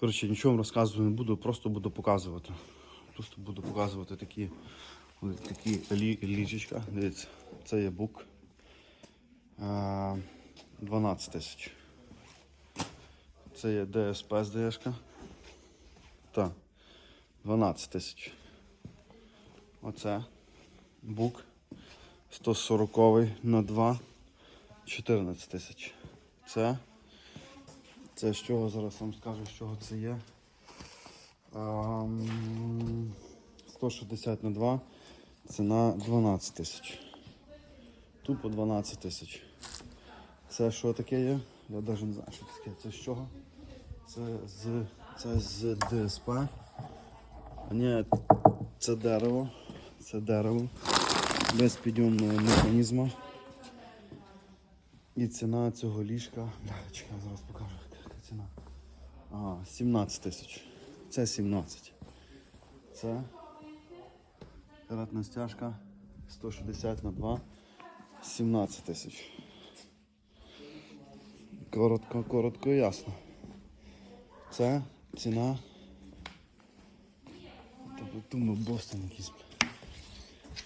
Коротше, нічого розказувати не буду, просто буду показувати. Просто буду показувати такі, такі лі, ліжечка. Дивіться, це є бук. 12 тисяч. Це є ДСП Дшка. Так. 12 тисяч. Оце. Бук. 140 на 2. 14 тисяч. Це. Це з чого зараз вам скажу, з чого це є. 160 на 2. Ціна 12 тисяч. Тупо 12 тисяч. Це що таке є? Я навіть не знаю, що таке. Це з чого? Це з, це з ДСП. А ні, це дерево. Це дерево. Без підйомного механізму. І ціна цього ліжка. Чекай, зараз покажу. А, 17 тисяч. Це 17. Це каратна стяжка 160 на 2. 17 тисяч. Коротко, коротко і ясно. Це ціна. Тобто думаю, Бостон якийсь.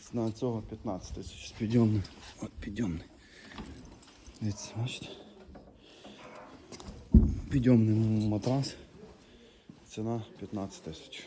Ціна цього 15 тисяч з підйомним. От підйомний. Дивіться, бачите? Підйомний матрас. Ціна 15 тисяч.